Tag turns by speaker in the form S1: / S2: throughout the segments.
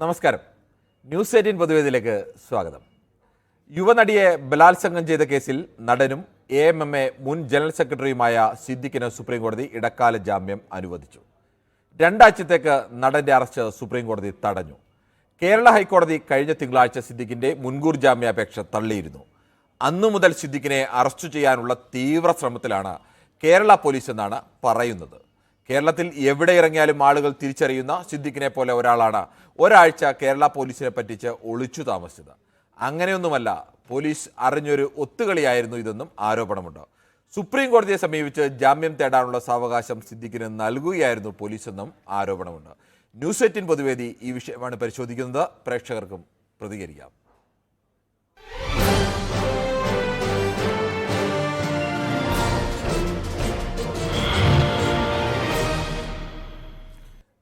S1: നമസ്കാരം. News eighteen പൊതുവേദിയിലേക്ക് സ്വാഗതം. യുവനടിയെ ബലാത്സംഗം ചെയ്ത കേസിൽ നടനും എ എം എം എ മുൻ ജനറൽ സെക്രട്ടറിയുമായ സിദ്ദിഖിന് സുപ്രീംകോടതി ഇടക്കാല ജാമ്യം അനുവദിച്ചു. രണ്ടാഴ്ചത്തേക്ക് നടന്റെ അറസ്റ്റ് സുപ്രീംകോടതി തടഞ്ഞു. കേരള ഹൈക്കോടതി കഴിഞ്ഞ തിങ്കളാഴ്ച സിദ്ദിഖിന്റെ മുൻകൂർ ജാമ്യാപേക്ഷ തള്ളിയിരുന്നു. അന്നു മുതൽ സിദ്ദിഖിനെ അറസ്റ്റ് ചെയ്യാനുള്ള തീവ്ര ശ്രമത്തിലാണ് കേരള പോലീസ് എന്നാണ് പറയുന്നത്. കേരളത്തിൽ എവിടെ ഇറങ്ങിയാലും ആളുകൾ തിരിച്ചറിയുന്ന സിദ്ദിഖിനെ പോലെ ഒരാളാണ്. ഒരാഴ്ച കേരള പോലീസിനെ പറ്റിച്ച് ഒളിച്ചു താമസിച്ചത്. അങ്ങനെയൊന്നുമല്ല പോലീസ് അറിഞ്ഞൊരു ഒത്തുകളിയായിരുന്നു ഇതെന്നും ആരോപണമുണ്ട്. സുപ്രീം കോടതിയെ സമീപിച്ച് ജാമ്യം തേടാനുള്ള സാവകാശം സിദ്ദിഖിന് നൽകുകയായിരുന്നു പോലീസെന്നും ആരോപണമുണ്ട്. ന്യൂസ് എയ്റ്റീൻ പൊതുവേദി ഈ വിഷയമാണ് പരിശോധിക്കുന്നത്. പ്രേക്ഷകർക്കും പ്രതികരിക്കാം.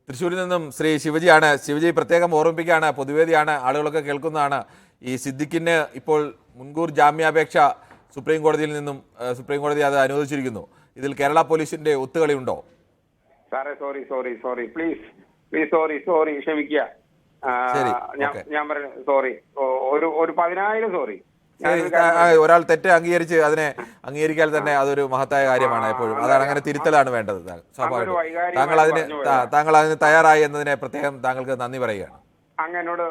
S1: തൃശ്ശൂരിൽ നിന്നും ശ്രീ ശിവജിയാണ്. ശിവജി പ്രത്യേകം ഓർമ്മിപ്പിക്കുകയാണ്. പൊതുവേദിയാണ്. ആളുകളൊക്കെ കേൾക്കുന്നതാണ്. ഈ സിദ്ദിഖിന് ഇപ്പോൾ മുൻകൂർ ജാമ്യാപേക്ഷ സുപ്രീം കോടതിയിൽ നിന്നും സുപ്രീം കോടതി അത് അനുവദിച്ചിരിക്കുന്നു. ഇതിൽ കേരള പോലീസിന്റെ ഒത്തുകളി ഉണ്ടോ
S2: സാറേ sorry sorry sorry. Please please sorry sorry ക്ഷമിക്കുക. ഞാൻ പറഞ്ഞു സോറി. ഒരു ഒരു പതിനായിരം സോറി.
S1: ഒരാൾ തെറ്റ് അംഗീകരിച്ച് അതിനെ അംഗീകരിക്കാൻ തന്നെ അതൊരു മഹത്തായ കാര്യമാണ് എപ്പോഴും. അതാണ് അങ്ങനെ തിരുത്തലാണ് വേണ്ടത് സ്വാഭാവികം. താങ്കൾ അതിന് താങ്കൾ അതിന് തയ്യാറായി എന്നതിനെ പ്രത്യേകം താങ്കൾക്ക് നന്ദി പറയുകയാണ്.
S2: അങ്ങ് എന്നോട്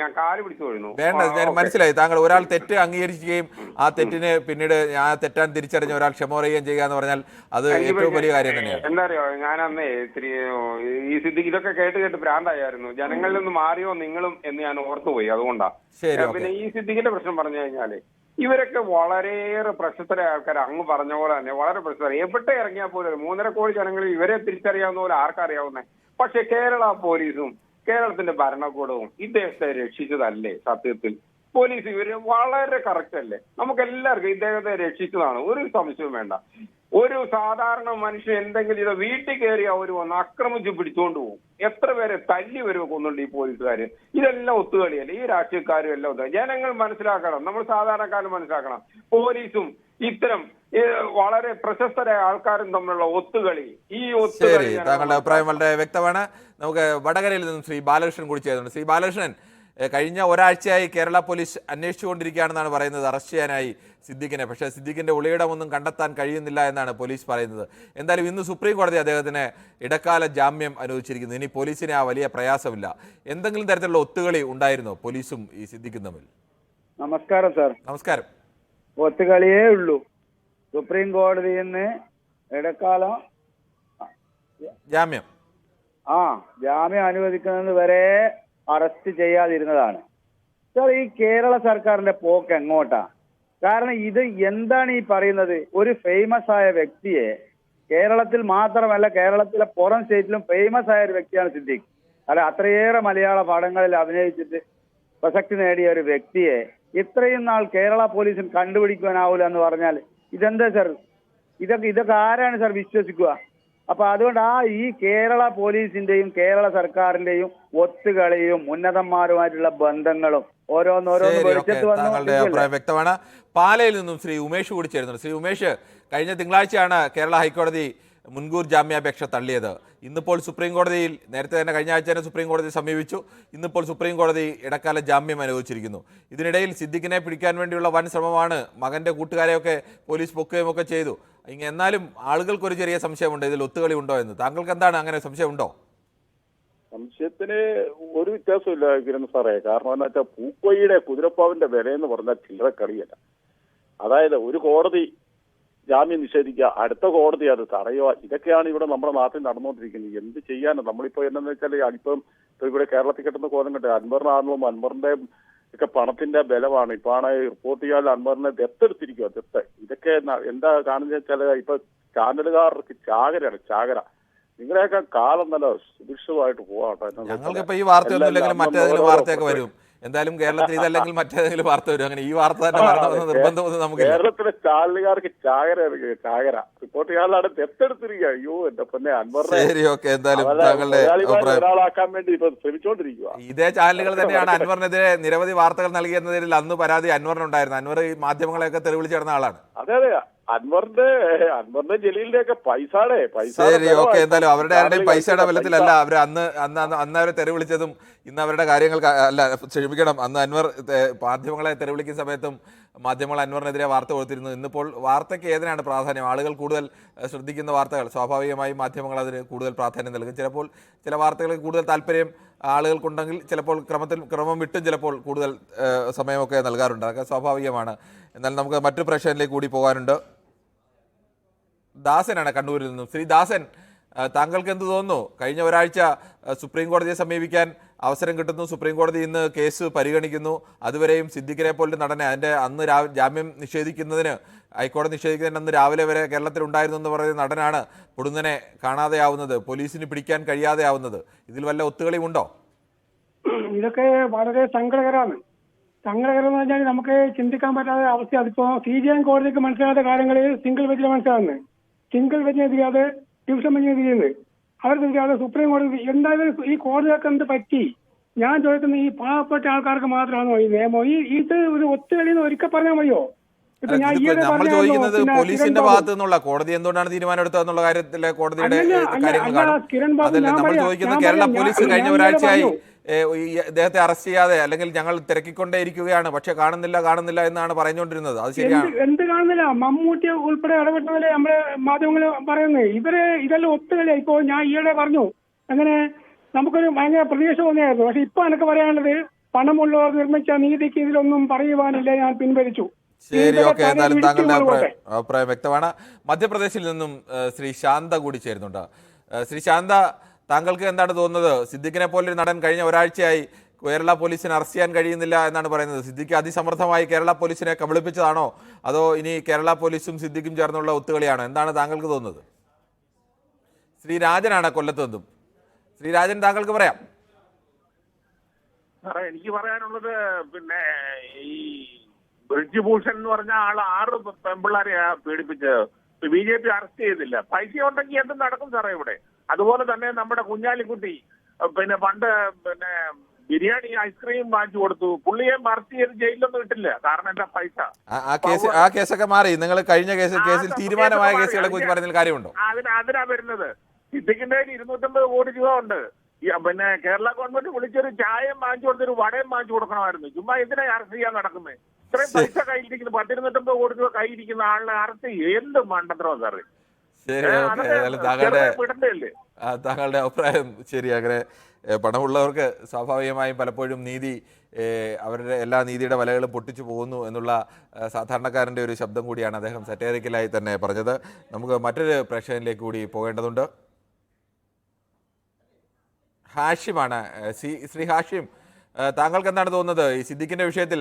S2: ഞാൻ കാൽ പിടിച്ചു
S1: വേണ്ട ഞാൻ മനസ്സിലായി. താങ്കൾ ഒരാൾ തെറ്റ് അംഗീകരിക്കുകയും ആ തെറ്റിന് പിന്നീട് ആ തെറ്റാൻ തിരിച്ചറിഞ്ഞ ഒരാൾ ക്ഷമ പറയുകയും ചെയ്യുക എന്ന് പറഞ്ഞാൽ അത് ഏറ്റവും വലിയ കാര്യം തന്നെയാണ്.
S2: എന്താ അറിയോ? ഞാൻ അന്ന് ഇത്തിരി ഈ സിദ്ധി ഇതൊക്കെ കേട്ട് കേട്ട് ഭ്രാന്തായിരുന്നു. ജനങ്ങളിൽ നിന്ന് മാറിയോ നിങ്ങളും എന്ന് ഞാൻ ഓർത്തുപോയി അതുകൊണ്ടാ.
S1: ശരി,
S2: പിന്നെ ഈ സിദ്ദിഖിന്റെ പ്രശ്നം പറഞ്ഞു കഴിഞ്ഞാൽ ഇവരൊക്കെ വളരെയേറെ പ്രശസ്തരായ ആൾക്കാർ അങ്ങ് പറഞ്ഞ പോലെ തന്നെ വളരെ പ്രശസ്തര. എവിടെ ഇറങ്ങിയാൽ പോലും മൂന്നര കോടി ജനങ്ങൾ ഇവരെ തിരിച്ചറിയാവുന്ന പോലെ ആർക്കറിയാവുന്നേ? പക്ഷെ കേരള പോലീസും കേരളത്തിന്റെ ഭരണകൂടവും ഇദ്ദേഹത്തെ രക്ഷിച്ചതല്ലേ സത്യത്തിൽ? പോലീസ് ഇവർ വളരെ കറക്റ്റ് അല്ലേ? നമുക്ക് എല്ലാവർക്കും ഇദ്ദേഹത്തെ രക്ഷിച്ചതാണ്. ഒരു സംശയവും വേണ്ട. ഒരു സാധാരണ മനുഷ്യൻ എന്തെങ്കിലും ഇത് വീട്ടിൽ കയറി അവർ വന്ന് ആക്രമിച്ച് പിടിച്ചുകൊണ്ട് പോകും എത്ര പേരെ തല്ലി വരുമോ കൊന്നുണ്ട് ഈ പോലീസുകാര്? ഇതെല്ലാം ഒത്തുകളിയല്ലേ? ഈ രാഷ്ട്രീയക്കാരും എല്ലാം ഒത്തുകളി ജനങ്ങൾ മനസ്സിലാക്കണം. നമ്മൾ സാധാരണക്കാരും മനസ്സിലാക്കണം. പോലീസും ഇത്തരം വളരെ പ്രശസ്തരായ ആൾക്കാരും തമ്മിലുള്ള ഒത്തുകളി. ഈ
S1: ശരി
S2: ഒത്തുകളി
S1: താങ്കളുടെ അഭിപ്രായം വളരെ വ്യക്തമാണ്. നമുക്ക് വടകരയിൽ നിന്നും ശ്രീ ബാലകൃഷ്ണൻ കൂടി ചെയ്യുന്നുണ്ട് ശ്രീ ബാലകൃഷ്ണൻ കഴിഞ്ഞ ഒരാഴ്ചയായി കേരള പോലീസ് അന്വേഷിച്ചുകൊണ്ടിരിക്കുകയാണെന്നാണ് പറയുന്നത്. അറസ്റ്റ് ചെയ്യാനായി സിദ്ദിഖിനെ. പക്ഷേ സിദ്ദിഖിന്റെ ഒളിയിടമൊന്നും കണ്ടെത്താൻ കഴിയുന്നില്ല എന്നാണ് പോലീസ് പറയുന്നത്. എന്തായാലും ഇന്ന് സുപ്രീം കോടതി അദ്ദേഹത്തിന് ഇടക്കാല ജാമ്യം അനുവദിച്ചിരിക്കുന്നു. ഇനി പോലീസിന് ആ വലിയ പ്രയാസമില്ല. എന്തെങ്കിലും തരത്തിലുള്ള ഒത്തുകളി ഉണ്ടായിരുന്നോ പോലീസും ഈ സിദ്ദിഖും തമ്മിൽ?
S3: നമസ്കാരം സാർ.
S1: നമസ്കാരം.
S3: ഒത്തുകളിയേ ഉള്ളൂ. സുപ്രീം കോടതിയിൽ നിന്ന് ഇടക്കാലം
S1: ജാമ്യം.
S3: ആ ജാമ്യം അനുവദിക്കുന്നത് വരെ അറസ്റ്റ് ചെയ്യാതിരുന്നതാണ്. സാർ ഈ കേരള സർക്കാരിന്റെ പോക്ക് എങ്ങോട്ടാ? കാരണം ഇത് എന്താണ് ഈ പറയുന്നത്? ഒരു ഫേമസ് ആയ വ്യക്തിയെ കേരളത്തിൽ മാത്രമല്ല കേരളത്തിലെ പുറം സ്റ്റേറ്റിലും ഫേമസ് ആയ ഒരു വ്യക്തിയാണ് സിദ്ദീഖ്. അല്ല അത്രയേറെ മലയാള പടങ്ങളിൽ അഭിനയിച്ചിട്ട് പ്രസക്തി നേടിയ ഒരു വ്യക്തിയെ ഇത്രയും നാൾ കേരള പോലീസിന് കണ്ടുപിടിക്കാനാവൂല എന്ന് പറഞ്ഞാൽ ഇതെന്താ സാർ ഇതൊക്കെ ഇതൊക്കെ ആരാണ് സാർ വിശ്വസിക്കുക? അപ്പൊ അതുകൊണ്ട് ആ ഈ കേരള പോലീസിന്റെയും കേരള സർക്കാരിന്റെയും ഒത്തുകളിയും ഉന്നതന്മാരുമായിട്ടുള്ള ബന്ധങ്ങളും
S1: താങ്കളുടെ അഭിപ്രായം വ്യക്തമാണ്. പാലയിൽ നിന്നും ശ്രീ ഉമേഷ് കൂടി ചേരുന്നുണ്ട്. ശ്രീ ഉമേഷ് കഴിഞ്ഞ തിങ്കളാഴ്ചയാണ് കേരള ഹൈക്കോടതി മുൻകൂർ ജാമ്യാപേക്ഷ തള്ളിയത്. ഇന്നിപ്പോൾ സുപ്രീം കോടതിയിൽ നേരത്തെ തന്നെ കഴിഞ്ഞ ആഴ്ച തന്നെ സുപ്രീം കോടതി സമീപിച്ചു. ഇന്നിപ്പോൾ സുപ്രീം കോടതി ഇടക്കാല ജാമ്യം അനുവദിച്ചിരിക്കുന്നു. ഇതിനിടയിൽ സിദ്ദിഖിനെ പിടിക്കാൻ വേണ്ടിയുള്ള വൻ ശ്രമമാണ് മകന്റെ കൂട്ടുകാരെയൊക്കെ പോലീസ് പൊക്കുകയും ഒക്കെ ചെയ്തു. എന്നാലും ആളുകൾക്കൊരു ചെറിയ സംശയമുണ്ട്. ഇതിൽ ഒത്തുകളി ഉണ്ടോ എന്ന്. താങ്കൾക്ക് എന്താണ് അങ്ങനെ സംശയമുണ്ടോ?
S4: സംശയത്തിന് ഒരു വ്യത്യാസമില്ല കിരൺ സാറേ. കാരണം എന്താ വെച്ചാൽ പൂക്കോയിയുടെ കുതിരപ്പാവിന്റെ വില എന്ന് പറഞ്ഞാൽ ചില്ലറ കളിയല്ല. അതായത് ഒരു കോടതി ജാമ്യം നിഷേധിക്കുക അടുത്ത കോടതി അത് തടയുക ഇതൊക്കെയാണ് ഇവിടെ നമ്മുടെ നാട്ടിൽ നടന്നുകൊണ്ടിരിക്കുന്നത്. എന്ത് ചെയ്യാനും? നമ്മളിപ്പോ എന്താണെന്ന് വെച്ചാൽ ഇപ്പം ഇപ്പൊ ഇവിടെ കേരളത്തിൽ കിട്ടുന്ന കോലം കണ്ടത് അൻവറിനാണെങ്കിലും അൻവറിന്റെ ഒക്കെ പണത്തിന്റെ ബലമാണ്. ഇപ്പൊ ആണ് റിപ്പോർട്ട് ചെയ്യാൻ അൻവറിനെ ദത്തെടുത്തിരിക്കുക ദത്ത് ഇതൊക്കെ എന്താ കാണുന്നത് വെച്ചാൽ ഇപ്പൊ ചാനലുകാർക്ക് ചാകരയാണ് ചാകര. നിങ്ങളെയൊക്കെ കാലം നല്ല സുഭിക്ഷമായിട്ട് പോവാട്ടോ
S1: ഞങ്ങൾക്ക് ഈ വാർത്തയൊന്നും ഇല്ലെങ്കിലും മറ്റേതെങ്കിലും വാർത്തയൊക്കെ വരും. എന്തായാലും കേരളത്തിൽ ഇതല്ലെങ്കിൽ മറ്റേതെങ്കിലും വാർത്ത വരും. അങ്ങനെ ഈ വാർത്ത തന്നെ വരണമെന്ന് നിർബന്ധമൊന്നും നമുക്ക്
S4: കേരളത്തിലെ ചാനലുകാർക്ക് ചാകര ചാകര. റിപ്പോർട്ട് ചെയ്യാനാണ് ദത്തെടുത്തിരിക്കുക അയ്യോ എന്റെ പൊന്നെ അൻവറിനെ
S1: ശരി ഓക്കെ എന്തായാലും താങ്കളുടെ
S4: ഒരാളാക്കാൻ വേണ്ടി ഇപ്പൊ ശ്രമിച്ചുകൊണ്ടിരിക്കുക
S1: ഇതേ ചാനലുകൾ തന്നെയാണ് അൻവറിനെതിരെ നിരവധി വാർത്തകൾ നൽകിയെന്നതിൽ അന്ന് പരാതി അൻവറിനുണ്ടായിരുന്നു. അൻവർ ഈ മാധ്യമങ്ങളെയൊക്കെ തെളിവിളിച്ച് നടന്ന ആളാണ്.
S4: അതെ അതെ അൻവറിന്റെ അൻവറിന്റെ ജലീലിന്റെ ഒക്കെ പൈസയുടെ പൈസ
S1: ശരി ഓക്കെ എന്തായാലും അവരുടെ ആരുടെയും പൈസയുടെ ബലത്തിലല്ല അവർ അന്ന് അന്ന് അന്ന് അവരെ തെറി വിളിച്ചതും ഇന്ന് അവരുടെ കാര്യങ്ങൾ അല്ല ക്ഷമിക്കണം അന്ന് അൻവർ മാധ്യമങ്ങളെ തെറി വിളിക്കുന്ന സമയത്തും മാധ്യമങ്ങൾ അൻവറിനെതിരെ വാർത്ത കൊടുത്തിരുന്നു. ഇന്നിപ്പോൾ വാർത്തയ്ക്ക് ഏതിനാണ് പ്രാധാന്യം? ആളുകൾ കൂടുതൽ ശ്രദ്ധിക്കുന്ന വാർത്തകൾ. സ്വാഭാവികമായും മാധ്യമങ്ങൾ അതിന് കൂടുതൽ പ്രാധാന്യം നൽകും. ചിലപ്പോൾ ചില വാർത്തകൾക്ക് കൂടുതൽ താല്പര്യം ആളുകൾക്കുണ്ടെങ്കിൽ ചിലപ്പോൾ ക്രമത്തിൽ ക്രമം വിട്ടും ചിലപ്പോൾ കൂടുതൽ സമയമൊക്കെ നൽകാറുണ്ട്. അതൊക്കെ സ്വാഭാവികമാണ്. എന്നാൽ നമുക്ക് മറ്റു പ്രശ്നത്തിലേക്ക് കൂടി പോകാനുണ്ട്. ദാസനാണ് കണ്ണൂരിൽ നിന്നും. ശ്രീ ദാസൻ താങ്കൾക്ക് എന്ത് തോന്നുന്നു? കഴിഞ്ഞ ഒരാഴ്ച സുപ്രീം കോടതിയെ സമീപിക്കാൻ അവസരം കിട്ടുന്നു. സുപ്രീം കോടതി ഇന്ന് കേസ് പരിഗണിക്കുന്നു. അതുവരെയും സിദ്ദിഖിനെ പോലും നടനെ അതിന്റെ അന്ന് ജാമ്യം നിഷേധിക്കുന്നതിന് ഹൈക്കോടതി നിഷേധിക്കുന്നതിന് അന്ന് രാവിലെ വരെ കേരളത്തിൽ ഉണ്ടായിരുന്നു എന്ന് പറയുന്ന നടനാണ് പൊടുന്നനെ കാണാതെയാവുന്നത് പോലീസിന് പിടിക്കാൻ കഴിയാതെയാവുന്നത്. ഇതിൽ വല്ല ഒത്തുകളിയും ഉണ്ടോ?
S5: ഇതൊക്കെ വളരെ സങ്കടകരമാണ്. സങ്കടകരം എന്ന് പറഞ്ഞാൽ നമുക്ക് ചിന്തിക്കാൻ പറ്റാത്ത അവസ്ഥ അതിപ്പോ സി ജി എം കോടതിക്ക് മനസ്സിലാത്ത കാര്യങ്ങളിൽ സിംഗിൾ ബെഞ്ചിൽ മനസ്സിലാകുന്നത്. സിംഗിൾ ബെഞ്ചിനെ തിരിയാതെ ഡിവിഷൻ ബെഞ്ചിനെ തിരിയുന്നത് അവർ തിരിയാതെ സുപ്രീം കോടതി എന്തായാലും ഈ കോടതിയൊക്കെ എന്ത് പറ്റി? ഞാൻ ചോദിക്കുന്നത് ഈ പാവപ്പെട്ട ആൾക്കാർക്ക് മാത്രമാണോ ഈ നിയമം? ഈ ഇത് ഒരു ഒത്തുകളിന്ന് ഒരിക്കൽ പറഞ്ഞാൽ മതിയോ?
S1: നമ്മൾ ചോദിക്കുന്നത് പോലീസിന്റെ ഭാഗത്തു നിന്നുള്ള കോടതി എന്തുകൊണ്ടാണ് തീരുമാനം എടുത്തതെന്നുള്ള കാര്യത്തിലെ കോടതിയുടെ കാര്യങ്ങൾ കാണും. അതല്ല നമ്മൾ ചോദിക്കുന്നത് കേരള പോലീസ് കഴിഞ്ഞ ഒരാഴ്ചയായി ഈ അറസ്റ്റ് ചെയ്യാതെ അല്ലെങ്കിൽ ഞങ്ങൾ തിരക്കിക്കൊണ്ടേ ഇരിക്കുകയാണ് പക്ഷെ കാണുന്നില്ല കാണുന്നില്ല എന്നാണ് പറഞ്ഞുകൊണ്ടിരുന്നത്. അത് ശരിയാണ്.
S5: എന്ത് കാണുന്നില്ല? മമ്മൂട്ടി ഉൾപ്പെടെ ഇടപെട്ടതല്ലേ നമ്മുടെ മാധ്യമങ്ങൾ പറയുന്നത്. ഇവർ ഇതെല്ലാം ഒത്തുകളിയാ ഇപ്പോ ഞാൻ ഈയിടെ പറഞ്ഞു. അങ്ങനെ നമുക്കൊരു ഭയങ്കര പ്രതീക്ഷ തോന്നിയായിരുന്നു. പക്ഷെ ഇപ്പൊ എനിക്ക് പറയാനുള്ളത് പണമുള്ളവർ നിർമ്മിച്ച നീതിക്ക് ഇതിലൊന്നും പറയുവാനില്ല ഞാൻ പിൻവലിച്ചു.
S1: ശരി ഓക്കെ. എന്തായാലും താങ്കളുടെ. അഭിപ്രായം അഭിപ്രായം വ്യക്തമാണ്. മധ്യപ്രദേശിൽ നിന്നും ശ്രീ ശാന്ത കൂടി ചേരുന്നുണ്ട്. ശ്രീ ശാന്ത താങ്കൾക്ക് എന്താണ് തോന്നുന്നത്? സിദ്ദിഖിനെ പോലൊരു നടൻ കഴിഞ്ഞ ഒരാഴ്ചയായി കേരള പോലീസിനെ അറസ്റ്റ് ചെയ്യാൻ കഴിയുന്നില്ല എന്നാണ് പറയുന്നത്. സിദ്ദിഖ് അതിസമർത്ഥമായി കേരള പോലീസിനെ കബളിപ്പിച്ചതാണോ? അതോ ഇനി കേരള പോലീസും സിദ്ദിഖും ചേർന്നുള്ള ഒത്തുകളിയാണോ? എന്താണ് താങ്കൾക്ക് തോന്നുന്നത്? ശ്രീരാജനാണ് കൊല്ലത്ത് നിന്നും. ശ്രീരാജൻ താങ്കൾക്ക് പറയാം.
S6: എനിക്ക് പറയാനുള്ളത് പിന്നെ ഈ ബ്രിഡ്ജ് ഭൂഷൺ എന്ന് പറഞ്ഞ ആൾ ആറ് പെമ്പിള്ളാരെയാ പീഡിപ്പിച്ചത്. ബി ജെ പി അറസ്റ്റ് ചെയ്തില്ല. പൈസ ഉണ്ടെങ്കിൽ എന്തും നടക്കും സാറേ ഇവിടെ. അതുപോലെ തന്നെ നമ്മുടെ കുഞ്ഞാലിക്കുട്ടി പിന്നെ പണ്ട് പിന്നെ ബിരിയാണി ഐസ്ക്രീം വാങ്ങിച്ചു കൊടുത്തു. പുള്ളിയെ അറസ്റ്റ് ചെയ്ത് ജയിലിലൊന്നും ഇട്ടില്ല. കാരണം എന്താ പൈസ?
S1: ആ- കേസ് ആ കേസൊക്കെ മാറി. നിങ്ങൾ കഴിഞ്ഞ കേസിൽ കേസിൽ തീരുമാനമായ കേസുകളെ കുറിച്ച് പറഞ്ഞ കാര്യമുണ്ടോ?
S6: അതിന് അതിനാ വരുന്നത്. സിദ്ദിഖിന്റെ ഇരുന്നൂറ്റമ്പത് കോടി രൂപ ഉണ്ട്. പിന്നെ കേരള ഗവൺമെന്റ് വിളിച്ചൊരു ചായയും വാങ്ങിച്ചു കൊടുത്തൊരു വടയും വാങ്ങിച്ചു കൊടുക്കണമായിരുന്നു. ചുമ്മാ എന്തിനാ അറസ്റ്റ് ചെയ്യാൻ നടക്കുന്നത് ഇത്രയും പൈസ കയ്യിലിരിക്കുന്നു. പത്തിരുന്നൂറ്റമ്പത് കോടി രൂപ കയ്യിരിക്കുന്ന ആളിനെ അറസ്റ്റ് ചെയ്യും. എന്ത് മണ്ടത്തരോ സാറ്?
S1: ശരി
S6: ഏ,
S1: ഓക്കെ ഏതായാലും താങ്കളുടെ താങ്കളുടെ അഭിപ്രായം ശരി അങ്ങനെ പണമുള്ളവർക്ക് സ്വാഭാവികമായും പലപ്പോഴും നീതി അവരുടെ എല്ലാ നീതിയുടെ വലകളും പൊട്ടിച്ചു പോകുന്നു എന്നുള്ള സാധാരണക്കാരന്റെ ഒരു ശബ്ദം കൂടിയാണ് അദ്ദേഹം സറ്റേറിക്കലായി തന്നെ പറഞ്ഞത്. നമുക്ക് മറ്റൊരു പ്രേക്ഷകനിലേക്ക് കൂടി പോകേണ്ടതുണ്ട്. ഹാഷിമാണ് സി ശ്രീ ഹാഷിം താങ്കൾക്ക് എന്താണ് തോന്നുന്നത്? ഈ സിദ്ദിഖിന്റെ വിഷയത്തിൽ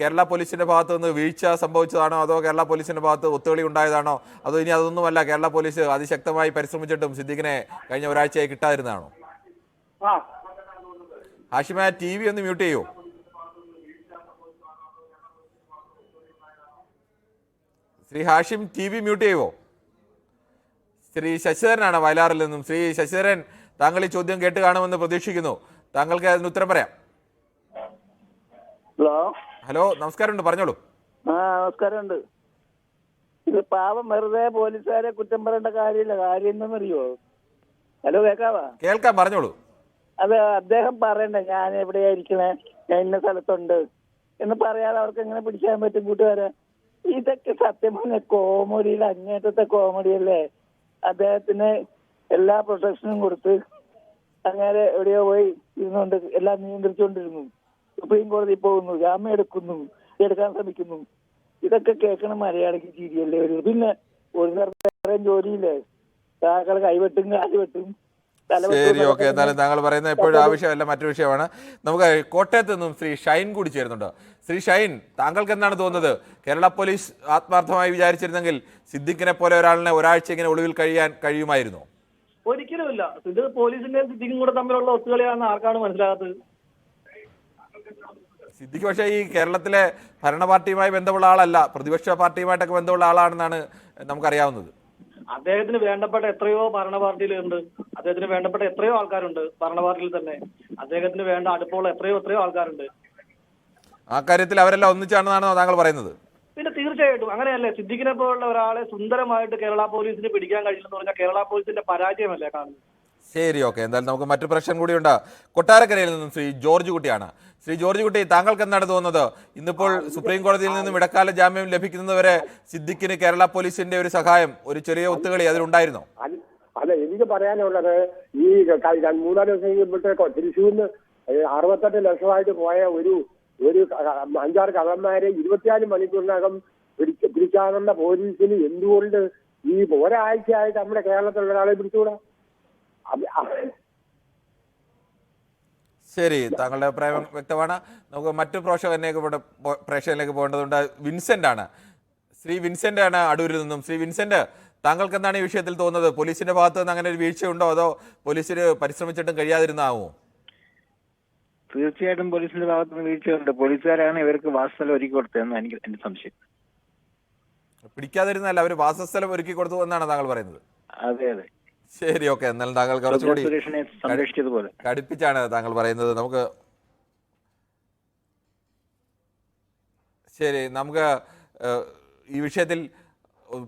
S1: കേരള പോലീസിന്റെ ഭാഗത്ത് നിന്ന് വീഴ്ച സംഭവിച്ചതാണോ? അതോ കേരള പോലീസിന്റെ ഭാഗത്ത് ഒത്തുകളി ഉണ്ടായതാണോ? അതോ ഇനി അതൊന്നുമല്ല കേരള പോലീസ് അതിശക്തമായി പരിശ്രമിച്ചിട്ടും സിദ്ദിഖിനെ കഴിഞ്ഞ ഒരാഴ്ചയായി കിട്ടാതിരുന്നതാണോ? ഹാഷിമ ടി വി ഒന്ന് മ്യൂട്ട് ചെയ്യൂ. Shri Hashim T V mute ചെയ്യുവോ ശ്രീ ശശിധരനാണ് വയലാറിൽ നിന്നും. ശ്രീ ശശിധരൻ താങ്കൾ ഈ ചോദ്യം കേട്ട് കാണുമെന്ന് പ്രതീക്ഷിക്കുന്നു. താങ്കൾക്ക് അതിന് ഉത്തരം പറയാം.
S7: ഹലോ?
S1: ഹലോ നമസ്കാരമുണ്ട് പറഞ്ഞോളൂ.
S7: ആ നമസ്കാരമുണ്ട്. ഇത് പാവം വെറുതെ പോലീസുകാരെ കുറ്റം പറയേണ്ട കാര്യമില്ല. കാര്യം എന്തെന്നറിയോ ഹലോ കേക്കാവാ?
S1: കേൾക്കാം പറഞ്ഞോളൂ.
S7: അതെ അദ്ദേഹം പറയണ്ട ഞാൻ എവിടെയാ ഇരിക്കണേ? ഞാൻ ഇന്ന സ്ഥലത്തുണ്ട്. എന്ന് പറയാതെ അവർക്ക് എങ്ങനെ പിടിക്കാൻ പറ്റും കൂട്ടുകാരെ? ഇതൊക്കെ സത്യം പറഞ്ഞ കോമഡിയിൽ അങ്ങേറ്റത്തെ കോമഡിയല്ലേ? അദ്ദേഹത്തിന് എല്ലാ പ്രൊട്ടക്ഷനും കൊടുത്ത് അങ്ങനെ എവിടെയോ പോയി ഇരുന്നുകൊണ്ട് എല്ലാം നിയന്ത്രിച്ചുകൊണ്ടിരുന്നു. സുപ്രീം കോടതി പോകുന്നു ജാമ്യം എടുക്കുന്നു എടുക്കാൻ ശ്രമിക്കുന്നു. ഇതൊക്കെ കേൾക്കണ മലയാളിക്ക് ചിരിയല്ലേ വരുന്നത്. പിന്നെ ഒരു നേരം ജോലിയില്ലേ? താങ്കൾ കൈവെട്ടും കാൽ വെട്ടും
S1: ശരി ഓക്കെ. എന്നാലും താങ്കൾ പറയുന്ന എപ്പോഴും ആവശ്യമല്ല വിഷയമല്ല മറ്റു വിഷയമാണ്. നമുക്ക് കോട്ടയത്ത് നിന്നും ശ്രീ ഷൈൻ കൂടി ചേരുന്നുണ്ട്. ശ്രീ ഷൈൻ താങ്കൾക്ക് എന്താണ് തോന്നുന്നത്? കേരള പോലീസ് ആത്മാർത്ഥമായി വിചാരിച്ചിരുന്നെങ്കിൽ സിദ്ദിഖിനെ പോലെ ഒരാളിനെ ഒരാഴ്ച ഇങ്ങനെ ഒളിവിൽ കഴിയാൻ കഴിയുമായിരുന്നു?
S8: ഒരിക്കലുമില്ല. ഇത് പോലീസിന്റെയും സിദ്ദിഖും കൂടെ തമ്മിലുള്ള ഒത്തുകളിയാണെന്ന് ആർക്കാണ് മനസ്സിലാകാത്തത്?
S1: സിദ്ദിഖ് പക്ഷേ ഈ കേരളത്തിലെ ഭരണ പാർട്ടിയുമായി ബന്ധമുള്ള ആളല്ല പ്രതിപക്ഷ പാർട്ടിയുമായിട്ടൊക്കെ ബന്ധമുള്ള ആളാണെന്നാണ് നമുക്കറിയാവുന്നത്.
S8: അദ്ദേഹത്തിന് വേണ്ടപ്പെട്ട എത്രയോ ഭരണ പാർട്ടിയിലുണ്ട് അദ്ദേഹത്തിന് വേണ്ടപ്പെട്ട എത്രയോ ആൾക്കാരുണ്ട് ഭരണ പാർട്ടിയിൽ തന്നെ. അദ്ദേഹത്തിന് വേണ്ട അടുപ്പമുള്ള എത്രയോ എത്രയോ ആൾക്കാരുണ്ട്.
S1: ആ കാര്യത്തിൽ അവരെല്ലാം ഒന്നിച്ചാണെന്നാണ് താങ്കൾ പറയുന്നത്.
S8: പിന്നെ തീർച്ചയായിട്ടും അങ്ങനെയല്ലേ? സിദ്ദിഖിനെ പോലുള്ള ഒരാളെ സുന്ദരമായിട്ട് കേരള പോലീസിന് പിടിക്കാൻ കഴിയില്ലെന്ന് പറഞ്ഞാൽ കേരള പോലീസിന്റെ പരാജയമല്ലേ കാണുന്നത്?
S1: ശരി ഓക്കെ. എന്തായാലും നമുക്ക് മറ്റു പ്രശ്നം കൂടിയുണ്ട് കൊട്ടാരക്കരയിൽ നിന്നും ശ്രീ ജോർജ് കുട്ടിയാണ്. ശ്രീ ജോർജ് കുട്ടി താങ്കൾക്ക് എന്താണ് തോന്നുന്നത്? ഇന്നിപ്പോൾ സുപ്രീം കോടതിയിൽ നിന്നും ഇടക്കാല ജാമ്യം ലഭിക്കുന്നതുവരെ സിദ്ദിഖിന് കേരള പോലീസിന്റെ ഒരു സഹായം ഒരു ചെറിയ ഒത്തുകളി അതിലുണ്ടായിരുന്നോ?
S9: അതെ അല്ല എനിക്ക് പറയാനുള്ളത് ഈ മൂന്നാൽ ദിവസം കഴിയുമ്പോഴത്തേക്കോ തൃശ്ശൂരിന് അറുപത്തെട്ട് ലക്ഷമായിട്ട് പോയ ഒരു ഒരു അഞ്ചാറ് കള്ളന്മാരെ ഇരുപത്തിനാല് മണിക്കൂറിനകം പിടിച്ച പിടിക്കാവുന്ന പോലീസിന് എന്തുകൊണ്ട് ഈ ഒരാഴ്ചയായിട്ട് നമ്മുടെ കേരളത്തിലുള്ള ഒരാളെ പിടിച്ചുകൂടാ?
S1: ശരി താങ്കളുടെ അഭിപ്രായം വ്യക്തമാണ്. നമുക്ക് മറ്റു പ്രേക്ഷകനിലേക്ക് പ്രേക്ഷകനിലേക്ക് പോകേണ്ടതുണ്ട് വിൻസെന്റ് ആണ് ശ്രീ വിൻസെന്റ് ആണ് അടൂരിൽ നിന്നും. ശ്രീ വിൻസെന്റ് താങ്കൾക്ക് എന്താണ് ഈ വിഷയത്തിൽ തോന്നുന്നത്? പോലീസിന്റെ ഭാഗത്ത് നിന്ന് അങ്ങനെ ഒരു വീഴ്ചയുണ്ടോ അതോ പോലീസിന് പരിശ്രമിച്ചിട്ടും കഴിയാതിരുന്നാവോ?
S10: തീർച്ചയായിട്ടും പോലീസിന്റെ ഭാഗത്ത് നിന്ന് വീഴ്ചയുണ്ട് പോലീസുകാരാണ് ഇവർക്ക് വാസസ്ഥലം ഒരുക്കി കൊടുത്തതെന്ന് എനിക്ക് എന്റെ സംശയം.
S1: പിടിക്കാതിരുന്നല്ല അവർ വാസസ്ഥലം ഒരുക്കി കൊടുത്തു എന്നാണ് താങ്കൾ പറയുന്നത്.
S10: അതെ അതെ.
S1: ശരി ഓക്കെ. എന്നാലും താങ്കൾ കുറച്ചുകൂടി കടുപ്പിച്ചാണ് താങ്കൾ പറയുന്നത്. നമുക്ക് ശരി നമുക്ക് ഈ വിഷയത്തിൽ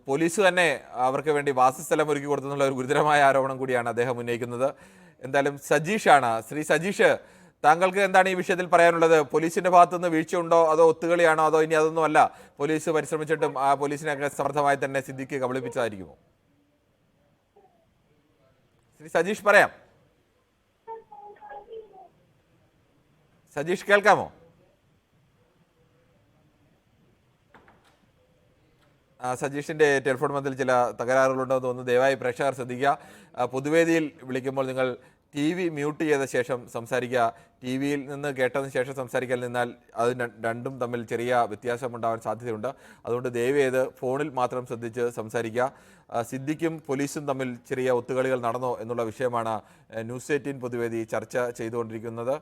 S1: പോലീസ് തന്നെ അവർക്ക് വേണ്ടി വാസസ്ഥലം ഒരുക്കി കൊടുത്തെന്നുള്ള ഒരു ഗുരുതരമായ ആരോപണം കൂടിയാണ് അദ്ദേഹം ഉന്നയിക്കുന്നത്. എന്തായാലും ആണ് ശ്രീ സജീഷ് താങ്കൾക്ക് എന്താണ് ഈ വിഷയത്തിൽ പറയാനുള്ളത്? പോലീസിന്റെ ഭാഗത്തുനിന്ന് വീഴ്ചയുണ്ടോ? അതോ ഒത്തുകളിയാണോ? അതോ ഇനി അതൊന്നും അല്ല പോലീസ് പരിശ്രമിച്ചിട്ടും ആ പോലീസിനെയൊക്കെ സമർത്ഥമായി തന്നെ സിദ്ധിക്ക് കബളിപ്പിച്ചതായിരിക്കുമോ? ശ്രീ സജീഷ് പറയാം. സജീഷ് കേൾക്കാമോ? ആ, സജീഷിന്റെ ടെലിഫോൺ ബന്ധത്തിൽ ചില തകരാറുകളുണ്ടെന്ന് തോന്നുന്നു. ദയവായി പ്രേക്ഷകർ ശ്രദ്ധിക്കുക. പൊതുവേദിയിൽ വിളിക്കുമ്പോൾ നിങ്ങൾ ടി വി മ്യൂട്ട് ചെയ്ത ശേഷം സംസാരിക്കുക. ടി വിയിൽ നിന്ന് കേട്ടതിന് ശേഷം സംസാരിക്കാൻ നിന്നാൽ അത് രണ്ടും തമ്മിൽ ചെറിയ വ്യത്യാസം ഉണ്ടാവാൻ സാധ്യതയുണ്ട്. അതുകൊണ്ട് ദയവ് ചെയ്ത് ഫോണിൽ മാത്രം ശ്രദ്ധിച്ച് സംസാരിക്കുക. സിദ്ദിഖും പോലീസും തമ്മിൽ ചെറിയ ഒത്തുകളികൾ നടന്നോ എന്നുള്ള വിഷയമാണ് ന്യൂസ് എയ്റ്റീൻ പൊതുവേദി ചർച്ച ചെയ്തുകൊണ്ടിരിക്കുന്നത്.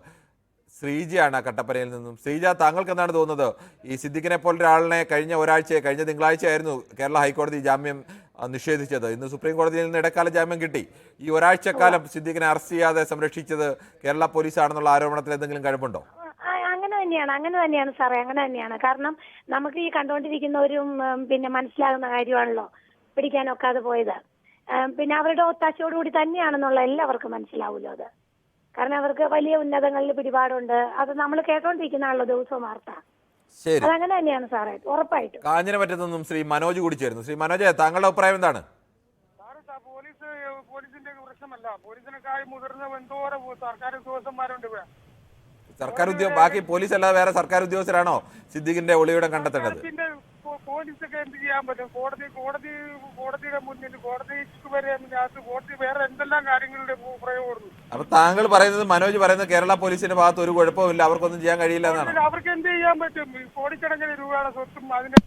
S1: ശ്രീജയാണ് കട്ടപ്പനയിൽ നിന്നും. ശ്രീജ താങ്കൾക്ക് എന്താണ് തോന്നുന്നത്? ഈ സിദ്ദിഖിനെ പോലെ ഒരാളിനെ കഴിഞ്ഞ ഒരാഴ്ച കഴിഞ്ഞ തിങ്കളാഴ്ചയായിരുന്നു കേരള ഹൈക്കോടതി ജാമ്യം നിഷേധിച്ചത്. ഇന്ന് സുപ്രീം കോടതിയിൽ നിന്ന് ഇടക്കാല ജാമ്യം കിട്ടി. ഈ ഒരാഴ്ചക്കാലം സിദ്ദിഖിനെ അറസ്റ്റ് ചെയ്യാതെ സംരക്ഷിച്ചത് കേരള പോലീസാണെന്നുള്ള ആരോപണത്തിൽ എന്തെങ്കിലും കഴമ്പുണ്ടോ
S11: ആ, അങ്ങനെ തന്നെയാണ് അങ്ങനെ തന്നെയാണ് സാറേ അങ്ങനെ തന്നെയാണ്. കാരണം നമുക്ക് ഈ കണ്ടുകൊണ്ടിരിക്കുന്ന ഒരു പിന്നെ മനസ്സിലാകുന്ന കാര്യമാണല്ലോ പിടിക്കാനൊക്കാതെ പോയത്. പിന്നെ അവരുടെ ഒത്താശയോടുകൂടി തന്നെയാണെന്നുള്ള എല്ലാവർക്കും മനസ്സിലാവുമല്ലോ അത്. കാരണം അവർക്ക് വലിയ ഉന്നതങ്ങളിൽ പിടിപാടുണ്ട്. അത് നമ്മൾ കേട്ടോണ്ടിരിക്കുന്നതാണല്ലോ ദിവസവും വാർത്ത.
S1: ശരി.
S11: അതങ്ങനെ തന്നെയാണ് സാറേ. ഉറപ്പായിട്ടും.
S1: കാഞ്ഞിരമറ്റത്തു നിന്നും ശ്രീ മനോജ് കൂടി ചേരുന്നു. ശ്രീ മനോജ് താങ്കളുടെ അഭിപ്രായം എന്താണ്?
S5: പോലീസ് പോലീസിന്റെ പ്രശ്നമല്ല. പോലീസിനെക്കായി മുതിർന്ന എന്തോരം സർക്കാർ ഉദ്യോഗസ്ഥന്മാരുണ്ട് ഇവിടെ.
S1: സർക്കാർ ഉദ്യോഗ ബാക്കി പോലീസ് അല്ലാതെ വേറെ സർക്കാർ ഉദ്യോഗസ്ഥരാണോ സിദ്ദീഖിന്റെ ഒളിവിടം കണ്ടെത്തേണ്ടത്?
S5: പോലീസൊക്കെ എന്ത് ചെയ്യാൻ പറ്റും? കോടതി കോടതി കോടതിയുടെ മുന്നിൽ കോടതിക്ക് വരെ കോടതി വേറെ എന്തെല്ലാം കാര്യങ്ങളുടെ പ്രയോഗം
S1: അപ്പൊ താങ്കൾ പറയുന്നത് മനോജ് പറയുന്നത് കേരള പോലീസിന്റെ ഭാഗത്ത് ഒരു കുഴപ്പമില്ല അവർക്കൊന്നും ചെയ്യാൻ കഴിയില്ല എന്നാണ്.
S5: അവർക്ക് എന്ത് ചെയ്യാൻ പറ്റും? കോടിക്കണക്കിന് രൂപയുടെ സ്വത്തും അതിന്റെ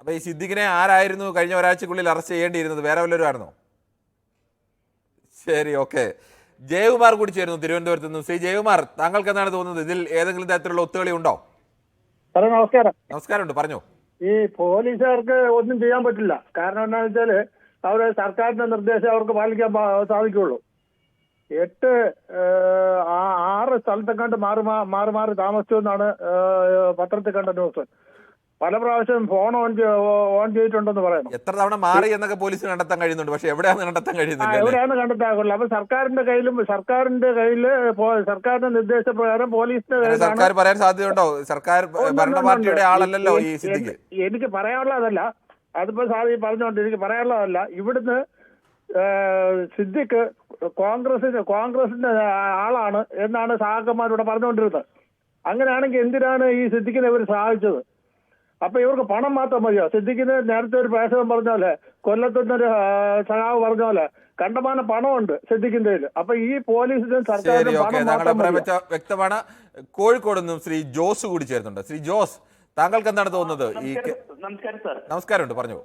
S1: അപ്പൊ ഈ സിദ്ദിഖിനെ ആരായിരുന്നു കഴിഞ്ഞ ഒരാഴ്ചക്കുള്ളിൽ അറസ്റ്റ് ചെയ്യേണ്ടിയിരുന്നത്? വേറെ വല്ലവരും ആയിരുന്നോ ശരി ഓക്കെ. ജയകുമാർ കൂടി ചേരുന്നു തിരുവനന്തപുരത്ത് നിന്ന്. ശ്രീ ജയകുമാർ താങ്കൾക്ക് എന്താണ് തോന്നുന്നത്? ഇതിൽ ഏതെങ്കിലും തരത്തിലുള്ള ഒത്തുകളി ഉണ്ടോ?
S3: നമസ്കാരം.
S1: നമസ്കാരമുണ്ട് പറഞ്ഞു.
S3: ഈ പോലീസുകാർക്ക് ഒന്നും ചെയ്യാൻ പറ്റില്ല. കാരണം എന്താണെന്ന് വെച്ചാൽ അവർ സർക്കാരിന്റെ നിർദ്ദേശം അവർക്ക് പാലിക്കാൻ സാധിക്കുള്ളൂ. എട്ട് ആറ് സ്ഥലത്തെങ്ങാണ്ട് മാറി മാറി മാറി താമസിച്ചു എന്നാണ് പത്രത്തിൽ കണ്ട ന്യൂസ്. പല പ്രാവശ്യം ഫോൺ ഓൺ ഓൺ ചെയ്തിട്ടുണ്ടെന്ന് പറയുന്നു.
S1: എത്ര തവണ മാറി എന്നൊക്കെ പോലീസ് കണ്ടെത്താൻ കഴിയുന്നുണ്ട്. പക്ഷെ എവിടെയാണ് കണ്ടെത്താൻ കഴിയുന്നില്ല?
S3: എവിടെയാണ് കണ്ടെത്താകുള്ളൂ അപ്പൊ സർക്കാരിന്റെ കയ്യിലും സർക്കാരിന്റെ കയ്യിൽ സർക്കാരിന്റെ നിർദ്ദേശപ്രകാരം പോലീസിന്റെ
S1: സർക്കാർ പറയാൻ സാധ്യതയുണ്ടോ? സർക്കാർ ഭരണ പാർട്ടിയുടെ ആളല്ലല്ലോ ഈ
S3: സ്ഥിതിക്ക്. എനിക്ക് പറയാനുള്ളതല്ല. അതിപ്പോ ഈ പറഞ്ഞോണ്ട് എനിക്ക് പറയാനുള്ളതല്ല. ഇവിടുന്ന് സിദ്ദിഖ് കോൺഗ്രസിന്റെ കോൺഗ്രസിന്റെ ആളാണ് എന്നാണ് സഹാക്കന്മാരിവിടെ പറഞ്ഞുകൊണ്ടിരുന്നത് അങ്ങനെയാണെങ്കിൽ എന്തിനാണ് ഈ സിദ്ദിഖിനെ ഇവർ സഹായിച്ചത്? അപ്പൊ ഇവർക്ക് പണം മാത്രം മതിയോ? സിദ്ദിഖിന് നേരത്തെ ഒരു പേശകം പറഞ്ഞ പോലെ കൊല്ലത്തുനിന്നൊരു സഹാവ് പറഞ്ഞ പോലെ കണ്ടമാനം പണമുണ്ട് സിദ്ദിഖിന്റെ അപ്പൊ ഈ പോലീസിനും സർക്കാരിനും
S1: വ്യക്തമാണ്. കോഴിക്കോട് നിന്നും ശ്രീ ജോസ് കൂടി ചേരുന്നുണ്ട്. ശ്രീ ജോസ് താങ്കൾക്ക് എന്താണ് തോന്നുന്നത്? ഈ
S12: നമസ്കാരം ഉണ്ട്
S1: നമസ്കാരമുണ്ട് പറഞ്ഞു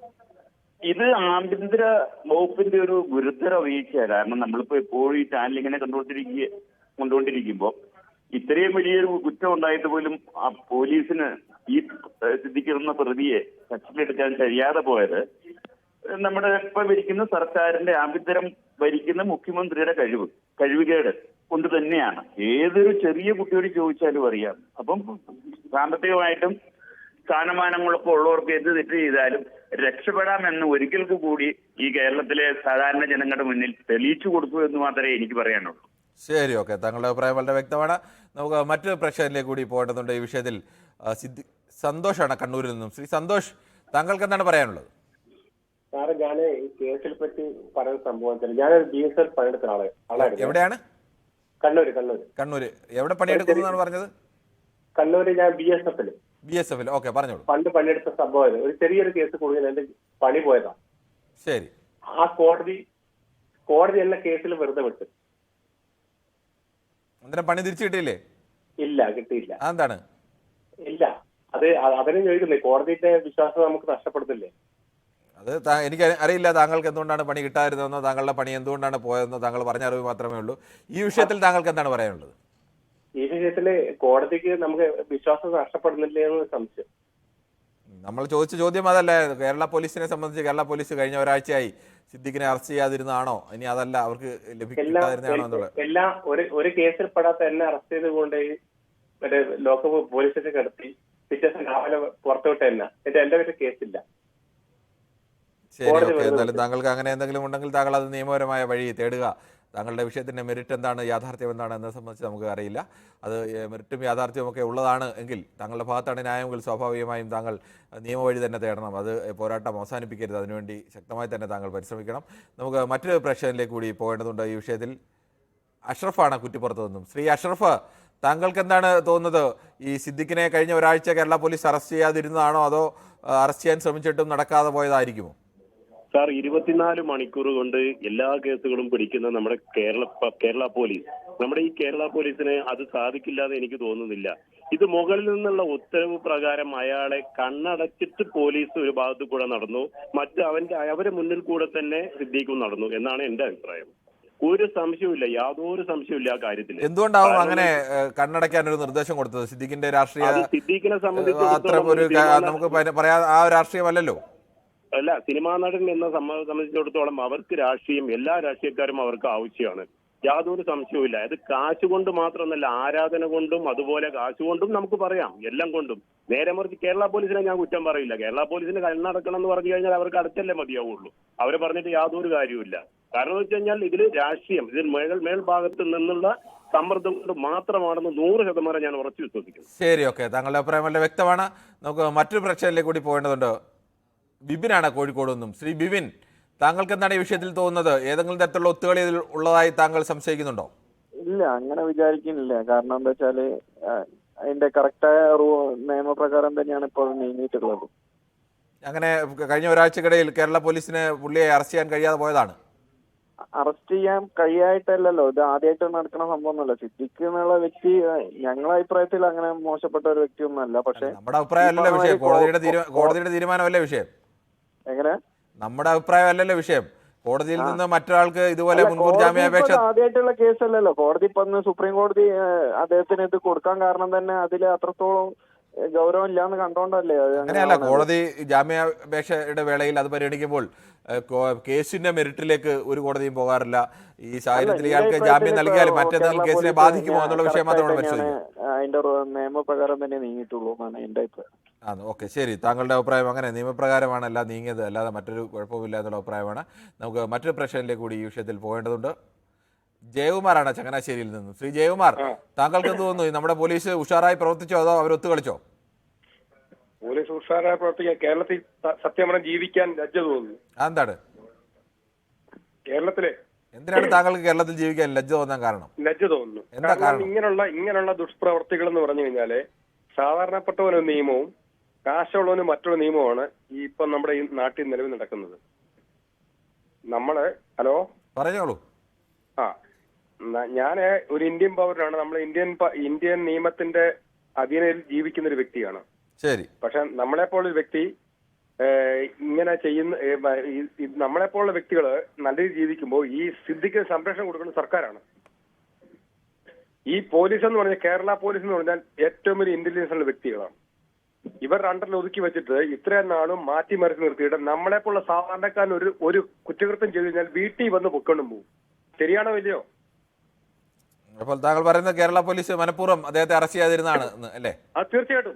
S12: ഇത് ആഭ്യന്തര വകുപ്പിന്റെ ഒരു ഗുരുതര വീഴ്ചയാണ്. കാരണം നമ്മളിപ്പോ എപ്പോഴും ഈ ചാനൽ ഇങ്ങനെ കണ്ടുകൊണ്ടിരിക്കുക കൊണ്ടുകൊണ്ടിരിക്കുമ്പോൾ ഇത്രയും വലിയൊരു കുറ്റം ഉണ്ടായിട്ട് പോലും ആ പോലീസിന് ഈ ചിന്തിക്കുന്ന പ്രതിയെ കസ്റ്റഡിയെടുക്കാൻ കഴിയാതെ പോയത് നമ്മുടെ ഇപ്പൊ ഭരിക്കുന്ന സർക്കാരിന്റെ ആഭ്യന്തരം ഭരിക്കുന്ന മുഖ്യമന്ത്രിയുടെ കഴിവ് കഴിവുകേട് കൊണ്ട് തന്നെയാണ്. ഏതൊരു ചെറിയ കുട്ടിയോട് ചോദിച്ചാലും അറിയാം. അപ്പം സാമ്പത്തികമായിട്ടും സ്ഥാനമാനങ്ങളൊക്കെ ഉള്ളവർക്ക് എന്ത് തെറ്റ് ചെയ്താലും രക്ഷപ്പെടാമെന്ന് ഒരിക്കൽ കൂടി ഈ കേരളത്തിലെ സാധാരണ ജനങ്ങളുടെ മുന്നിൽ തെളിയിച്ചു കൊടുത്തു എന്ന് മാത്രമേ എനിക്ക് പറയാനുള്ളൂ.
S1: ശരി ഓക്കെ. താങ്കളുടെ അഭിപ്രായം വളരെ വ്യക്തമാണ്. നമുക്ക് മറ്റൊരു പ്രേക്ഷകരിലേക്ക് കൂടി പോകേണ്ടതുണ്ട്. ഈ വിഷയത്തിൽ സിദ്ധി സന്തോഷാണ് കണ്ണൂരിൽ നിന്നും. ശ്രീ സന്തോഷ് താങ്കൾക്ക് എന്താണ് പറയാനുള്ളത്?
S9: സാറ് ഞാൻ ഈ കേസിൽ പറ്റി പറയുന്ന സംഭവം ഞാനൊരു ബി എസ് എൽ പണിയെടുത്ത ആളെ ആളായിരുന്നു.
S1: എവിടെയാണ്?
S9: കണ്ണൂര് കണ്ണൂര്.
S1: കണ്ണൂര്. എവിടെ പണിയെടുക്കുന്നതാണ് പറഞ്ഞത്?
S9: കണ്ണൂര് ഞാൻ ബി എസ് എഫിൽ
S1: ബി എസ് എഫിൽ. ഓക്കെ പറഞ്ഞോളൂ.
S9: പണ്ട് പണിയെടുത്ത സംഭവം ഒരു ചെറിയൊരു കേസ് കൊടുക്കുന്ന എന്റെ പണി പോയതാ.
S1: ശരി.
S9: ആ കോടതി കോടതി എല്ലാ കേസിൽ വെറുതെ വിട്ടു.
S1: അന്നേരം പണി തിരിച്ചു കിട്ടിയില്ലേ?
S9: ഇല്ല കിട്ടിയില്ല.
S1: എന്താണ്
S9: ഇല്ല. അത് അതിനും ചോദിക്കുന്നേ കോടതിയുടെ വിശ്വാസം നമുക്ക് നഷ്ടപ്പെടുത്തില്ലേ?
S1: അത് എനിക്ക് അറിയില്ല താങ്കൾക്ക് എന്തുകൊണ്ടാണ് പണി കിട്ടാതിരുന്നതെന്നോ താങ്കളുടെ പണി എന്തുകൊണ്ടാണ് പോയതെന്നോ താങ്കൾ പറഞ്ഞ അറിവ് മാത്രമേ ഉള്ളൂ. ഈ വിഷയത്തിൽ താങ്കൾക്ക് എന്താണ് പറയാനുള്ളത്?
S9: ഈ വിഷയത്തിൽ കോടതിക്ക് നമുക്ക് വിശ്വാസം നഷ്ടപ്പെടുന്നില്ലേ എന്ന് സംശയം.
S1: നമ്മൾ ചോദിച്ച ചോദ്യം അതല്ല കേരള പോലീസിനെ സംബന്ധിച്ച് കേരള പോലീസ് കഴിഞ്ഞ ഒരാഴ്ചയായി സിദ്ദിഖിനെ അറസ്റ്റ് ചെയ്യാതിരുന്നാണോ ഇനി അതല്ല അവർക്ക്
S9: ലഭിക്കാതിരുന്നാണോ
S1: ലഭിക്കാതിരുന്നതാണോ എന്നുള്ളത്.
S9: എല്ലാ ഒരു ഒരു കേസിൽ പെടാത്ത എന്നെ അറസ്റ്റ് ചെയ്തുകൊണ്ട് മറ്റേ ലോക്കപ്പ് പോലീസ് സ്റ്റേഷൻ കിടത്തി പിറ്റേ ദിവസം രാവിലെ പുറത്തോട്ട് തന്നെ എന്നിട്ട് എന്റെ പേര് കേസില്ല
S1: ശരി ഓക്കെ എന്തായാലും താങ്കൾക്ക് അങ്ങനെ എന്തെങ്കിലും ഉണ്ടെങ്കിൽ താങ്കൾ അത് നിയമപരമായ വഴി തേടുക. താങ്കളുടെ വിഷയത്തിന്റെ മെറിറ്റ് എന്താണ് യാഥാർത്ഥ്യം എന്താണ് എന്നെ സംബന്ധിച്ച് നമുക്ക് അറിയില്ല. അത് മെറിറ്റും യാഥാർത്ഥ്യവും ഒക്കെ ഉള്ളതാണ് എങ്കിൽ താങ്കളുടെ ഭാഗത്താണ് ന്യായമെങ്കിൽ സ്വാഭാവികമായും താങ്കൾ നിയമവഴി തന്നെ തേടണം. അത് പോരാട്ടം അവസാനിപ്പിക്കരുത്. അതിനുവേണ്ടി ശക്തമായി തന്നെ താങ്കൾ പരിശ്രമിക്കണം. നമുക്ക് മറ്റൊരു പ്രശ്നത്തിലേക്ക് കൂടി പോകേണ്ടതുണ്ട് ഈ വിഷയത്തിൽ. അഷ്റഫാണ് കുറ്റിപ്പുറത്തു നിന്നും. ശ്രീ അഷ്റഫ് താങ്കൾക്ക് എന്താണ് തോന്നുന്നത്? ഈ സിദ്ദിഖിനെ കഴിഞ്ഞ ഒരാഴ്ച കേരള പോലീസ് അറസ്റ്റ് ചെയ്യാതിരുന്നതാണോ? അതോ അറസ്റ്റ് ചെയ്യാൻ ശ്രമിച്ചിട്ടും നടക്കാതെ പോയതായിരിക്കുമോ?
S13: സാർ ഇരുപത്തിനാല് മണിക്കൂർ കൊണ്ട് എല്ലാ കേസുകളും പിടിക്കുന്ന നമ്മുടെ കേരള കേരള പോലീസ്. നമ്മുടെ ഈ കേരള പോലീസിന് അത് സാധിക്കില്ല എന്ന് എനിക്ക് തോന്നുന്നില്ല. ഇത് മുകളിൽ നിന്നുള്ള ഉത്തരവ് പ്രകാരം അയാളെ കണ്ണടച്ചിട്ട് പോലീസ് ഒരു ഭാഗത്തു കൂടെ നടന്നു. മറ്റ് അവന്റെ അവരെ മുന്നിൽ കൂടെ തന്നെ സിദ്ദീഖും നടന്നു എന്നാണ് എന്റെ അഭിപ്രായം. ഒരു സംശയമില്ല യാതൊരു സംശയമില്ല ആ കാര്യത്തിൽ.
S1: എന്തുകൊണ്ടാവും അങ്ങനെ കണ്ണടയ്ക്കാൻ ഒരു നിർദ്ദേശം കൊടുത്തത്? സിദ്ദിഖിന്റെ രാഷ്ട്രീയ
S13: സിദ്ദീഖിനെ
S1: അത്ര
S13: സംബന്ധിച്ചിടത്തോളം
S1: ഒരു നമുക്ക് പറയാ ആ രാഷ്ട്രീയമല്ലല്ലോ.
S13: അല്ല സിനിമാ നടൻ എന്ന സംബ- സംബന്ധിച്ചിടത്തോളം അവർക്ക് രാഷ്ട്രീയം എല്ലാ രാഷ്ട്രീയക്കാരും അവർക്ക് ആവശ്യമാണ്. യാതൊരു സംശയവുമില്ല. അത് കാശ് കൊണ്ട് മാത്രമല്ല ആരാധന കൊണ്ടും അതുപോലെ കാശ് കൊണ്ടും നമുക്ക് പറയാം. എല്ലാം കൊണ്ടും. നേരെ മറിച്ച് കേരള പോലീസിനെ ഞാൻ കുറ്റം പറയില്ല. കേരള പോലീസിന് കണ്ണടക്കണം എന്ന് പറഞ്ഞു കഴിഞ്ഞാൽ അവർക്ക് അടുത്തല്ലേ മതിയാവുള്ളൂ. അവരെ പറഞ്ഞിട്ട് യാതൊരു കാര്യവുമില്ല. കാരണം എന്ന് വെച്ച് കഴിഞ്ഞാൽ ഇതിൽ രാഷ്ട്രീയം ഇതിൽ മേൾ മേൽഭാഗത്ത് നിന്നുള്ള സമ്മർദ്ദം കൊണ്ട് മാത്രമാണെന്ന് നൂറ് ശതമാനം ഞാൻ ഉറച്ചു വിശ്വസിക്കുന്നു.
S1: ശരി ഓക്കെ. താങ്കളുടെ അഭിപ്രായം വളരെ വ്യക്തമാണ്. നമുക്ക് മറ്റൊരു പ്രശ്നത്തിലേക്ക് കൂടി പോകേണ്ടതുണ്ട്. ബിബിനാണ് കോഴിക്കോട് നിന്നും ശ്രീ ബിബിൻ താങ്കൾക്ക് എന്താണ് ഈ വിഷയത്തിൽ തോന്നുന്നത്? ഏതെങ്കിലും തരത്തിലുള്ള ഒത്തുകളി ഇതിൽ ഉള്ളതായി താങ്കൾ സംശയിക്കുന്നുണ്ടോ?
S10: ഇല്ല അങ്ങനെ വിചാരിക്കുന്നില്ല. കാരണം എന്താ വെച്ചാൽ അതിന്റെ കറക്റ്റായ റൂ നിയമപ്രകാരം തന്നെയാണ് ഇപ്പോൾ നീങ്ങിയിട്ടുള്ളത്.
S1: അങ്ങനെ കഴിഞ്ഞ ഒരാഴ്ചക്കിടയിൽ കേരള പോലീസിന് പുള്ളിയെ അറസ്റ്റ് ചെയ്യാൻ കഴിയാതെ പോയതാണ്.
S10: അറസ്റ്റ് ചെയ്യാൻ കഴിയായിട്ടല്ലല്ലോ. ഇത് ആദ്യമായിട്ട് നടക്കുന്ന സംഭവമൊന്നുമല്ല. സിദ്ദിഖ് എന്നുള്ള വ്യക്തി ഞങ്ങളെ അഭിപ്രായത്തിൽ അങ്ങനെ മോശപ്പെട്ട ഒരു വ്യക്തിയൊന്നുമല്ല. പക്ഷെ
S1: നമ്മുടെ അഭിപ്രായമല്ലല്ലോ വിഷയം. കോടതിയുടെ കോടതിയുടെ തീരുമാനമല്ലേ വിഷയം?
S10: എങ്ങനെ?
S1: നമ്മുടെ അഭിപ്രായം അല്ലല്ലോ വിഷയം. കോടതിയിൽ നിന്ന് മറ്റൊരാൾക്ക് ഇതുപോലെ മുൻകൂർ ജാമ്യാപേക്ഷ
S10: ആദ്യമായിട്ടുള്ള കേസല്ലല്ലോ. കോടതി ഇപ്പൊ സുപ്രീം കോടതി അദ്ദേഹത്തിന് ഇത് കൊടുക്കാൻ കാരണം തന്നെ അതിൽ അത്രത്തോളം ഗൗരവം ഇല്ലാന്ന് കണ്ടോണ്ടല്ലേ
S1: അങ്ങനെയല്ല കോടതി ജാമ്യാപേക്ഷയുടെ വേളയിൽ അത് പരിഗണിക്കുമ്പോൾ കേസിന്റെ മെറിറ്റിലേക്ക് ഒരു കോടതിയും പോകാറില്ല. ഈ സാഹചര്യത്തിൽ ഇയാൾക്ക് ജാമ്യം നൽകിയാൽ മറ്റേതെങ്കിലും കേസിനെ ബാധിക്കുമോ എന്നുള്ള വിഷയം
S10: ആയിട്ട് അതിന്റെ നിയമപ്രകാരം തന്നെ നീങ്ങിയിട്ടുള്ളൂ എന്നാണ് എന്റെ അഭിപ്രായം.
S1: ആ ഓക്കെ ശരി. താങ്കളുടെ അഭിപ്രായം അങ്ങനെ. നിയമപ്രകാരമാണ് എല്ലാം നീങ്ങിയത്. അല്ലാതെ മറ്റൊരു കുഴപ്പമില്ല എന്നുള്ള അഭിപ്രായമാണ്. നമുക്ക് മറ്റൊരു പ്രശ്നത്തിലേക്ക് കൂടി ഈ വിഷയത്തിൽ പോകേണ്ടതുണ്ട്. ജയകുമാറാണ് ചങ്ങനാശ്ശേരിയിൽ നിന്നും. ശ്രീ ജയകുമാർ താങ്കൾക്ക് എന്ത് തോന്നുന്നു? നമ്മുടെ പോലീസ് ഉഷാറായി പ്രവർത്തിച്ചോ അതോ അവർ ഒത്തുകളിച്ചോ?
S14: പോലീസ് ഉഷാറായി പ്രവർത്തിക്കാൻ കേരളത്തിൽ സത്യം പറഞ്ഞാൽ ജീവിക്കാൻ ലജ്ജ തോന്നുന്നു.
S1: അതെന്താണ്?
S14: കേരളത്തിലെ
S1: എന്തിനാണ് താങ്കൾക്ക് കേരളത്തിൽ ജീവിക്കാൻ ലജ്ജ തോന്നാൻ കാരണം?
S14: ലജ്ജ തോന്നുന്നു.
S1: എന്താ
S14: കാരണം
S1: കാരണം?
S14: ഇങ്ങനെയുള്ള ഇങ്ങനെയുള്ള ദുഷ്പ്രവർത്തികൾ എന്ന് പറഞ്ഞു കഴിഞ്ഞാൽ സാധാരണപ്പെട്ട ഒരു നിയമവും കാശുള്ളവന് മറ്റൊരു നിയമമാണ് ഈ ഇപ്പം നമ്മുടെ ഈ നാട്ടിൽ നിലവിൽ നടക്കുന്നത്. നമ്മൾ ഹലോ?
S1: പറഞ്ഞോളൂ.
S14: ആ. ഞാൻ ഒരു ഇന്ത്യൻ പൗരനാണ് നമ്മൾ ഇന്ത്യൻ ഇന്ത്യൻ നിയമത്തിന്റെ അധീനയിൽ ജീവിക്കുന്ന ഒരു വ്യക്തിയാണ്.
S1: ശരി.
S14: പക്ഷെ നമ്മളെപ്പോലൊരു വ്യക്തി ഇങ്ങനെ ചെയ്യുന്ന നമ്മളെപ്പോലുള്ള വ്യക്തികൾ നല്ല രീതിയിൽ ജീവിക്കുമ്പോൾ ഈ സിദ്ധിക്ക് സംരക്ഷണം കൊടുക്കുന്ന സർക്കാരാണ്. ഈ പോലീസ് എന്ന് പറഞ്ഞാൽ കേരള പോലീസ് എന്ന് പറഞ്ഞാൽ ഏറ്റവും വലിയ ഇന്റലിജൻസ് ഉള്ള വ്യക്തികളാണ്. ഇവർ അണ്ടറിൽ ഒതുക്കി വെച്ചിട്ട് ഇത്രയും നാളും മാറ്റി മറിച്ച് നിർത്തിയിട്ട് നമ്മളെപ്പോലുള്ള സാധാരണക്കാരൻ ഒരു ഒരു കുറ്റകൃത്യം ചെയ്തു കഴിഞ്ഞാൽ വീട്ടിൽ വന്ന് പൊക്കൊണ്ടും പോകും ശരിയാണോ ഇല്ലയോ?
S1: അപ്പോൾ താങ്കൾ പറയുന്നത് കേരള പോലീസ് മനഃപൂർവം അദ്ദേഹത്തെ അറസ്റ്റ് ചെയ്യാതിരുന്നതാണ് അല്ലേ?
S14: തീർച്ചയായിട്ടും.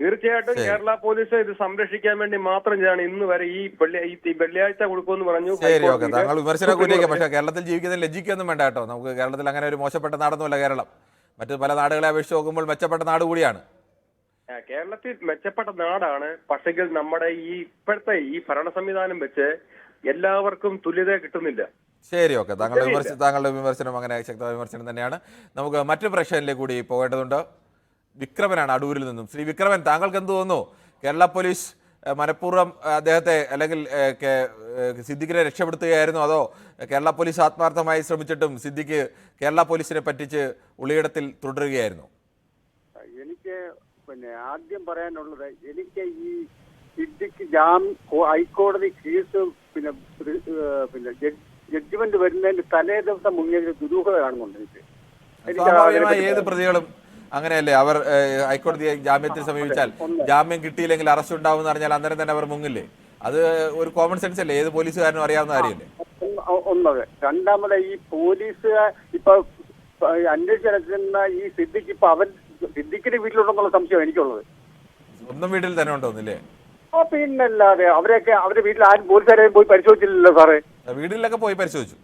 S14: തീർച്ചയായിട്ടും കേരള പോലീസ് ഇത് സംരക്ഷിക്കാൻ വേണ്ടി മാത്രം ചെയ്യാണ് ഇന്ന് വരെ ഈ വെള്ളി- ഈ വെള്ളിയാഴ്ച കൊടുക്കുമെന്ന് പറഞ്ഞു
S1: ശരി ഓക്കെ. താങ്കൾ വിമർശനം ഉന്നയിക്കാം പക്ഷേ കേരളത്തിൽ ജീവിക്കുന്ന ലജ്ജിക്കൊന്നും വേണ്ട കേട്ടോ. നമുക്ക് കേരളത്തിൽ അങ്ങനെ ഒരു മോശപ്പെട്ട നാടൊന്നുമല്ല കേരളം. മറ്റു പല നാടുകളെ അപേക്ഷിച്ച് നോക്കുമ്പോൾ മെച്ചപ്പെട്ട നാട് കൂടിയാണ്.
S14: കേരളത്തിൽ മെച്ചപ്പെട്ട നാടാണ്. പക്ഷെങ്കിൽ നമ്മുടെ ഈ ഇപ്പോഴത്തെ ഈ ഭരണ സംവിധാനം വെച്ച് എല്ലാവർക്കും തുല്യത കിട്ടുന്നില്ല.
S1: ശരി ഓക്കെ താങ്കളുടെ. വിമർശനം താങ്കളുടെ വിമർശനം അങ്ങനെ ശക്തമായ വിമർശനം തന്നെയാണ്. നമുക്ക് മറ്റു പ്രശ്നത്തിലേക്ക് കൂടി പോകേണ്ടതുണ്ട്. വിക്രമനാണ് അടൂരിൽ നിന്നും. ശ്രീ വിക്രമൻ താങ്കൾക്ക് എന്ത് തോന്നുന്നു? കേരള പോലീസ് മനഃപൂർവം അദ്ദേഹത്തെ അല്ലെങ്കിൽ സിദ്ദിഖിനെ രക്ഷപ്പെടുത്തുകയായിരുന്നു അതോ കേരള പോലീസ് ആത്മാർത്ഥമായി ശ്രമിച്ചിട്ടും സിദ്ദിഖ് കേരള പോലീസിനെ പറ്റിച്ച് ഉള്ളിയിടത്തിൽ തുടരുകയായിരുന്നു?
S15: എനിക്ക് പിന്നെ ആദ്യം പറയാനുള്ളത് എനിക്ക് ഈ സിദ്ദിഖ് ജാം ഹൈക്കോടതി കേസ് പിന്നെ പിന്നെ ജഡ്ജ് ജഡ്ജ്മെന്റ് വരുന്നതിന് തലേ ദിവസം മുങ്ങിയതിന് ദുരൂഹത കാണുന്നുണ്ട് എനിക്ക്.
S1: സ്വാഭാവികമായി ഏത് പ്രതികളും അങ്ങനെയല്ലേ? അവർ ഹൈക്കോടതിയെ ജാമ്യത്തിൽ സമീപിച്ചാൽ ജാമ്യം കിട്ടിയില്ലെങ്കിൽ അറസ്റ്റ് ഉണ്ടാവും അറിഞ്ഞാൽ അന്നേരം തന്നെ അവർ മുങ്ങില്ലേ? അത് ഒരു കോമൺ സെൻസ് അല്ലേ? ഏത് പോലീസുകാരനും അറിയാവുന്ന കാര്യമല്ലേ?
S15: ഒന്ന് ഒന്നത്. രണ്ടാമത് ഈ പോലീസ് ഇപ്പൊ അന്വേഷിച്ചിറക്കുന്ന ഈ സിദ്ദിഖ് ഇപ്പൊ അവൻ സിദ്ദിഖിന്റെ വീട്ടിലുണ്ടെന്നുള്ള സംശയം എനിക്കുള്ളത്.
S1: സ്വന്തം വീട്ടിൽ തന്നെ ഉണ്ടോന്നില്ലേ?
S15: പിന്നല്ലാതെ അവരെയൊക്കെ അവരുടെ വീട്ടിൽ ആരും പോലീസുകാരെയും പോയി പരിശോധിച്ചില്ലല്ലോ സാറേ.
S1: വീട്ടിലൊക്കെ പോയി പരിശോധിച്ചു.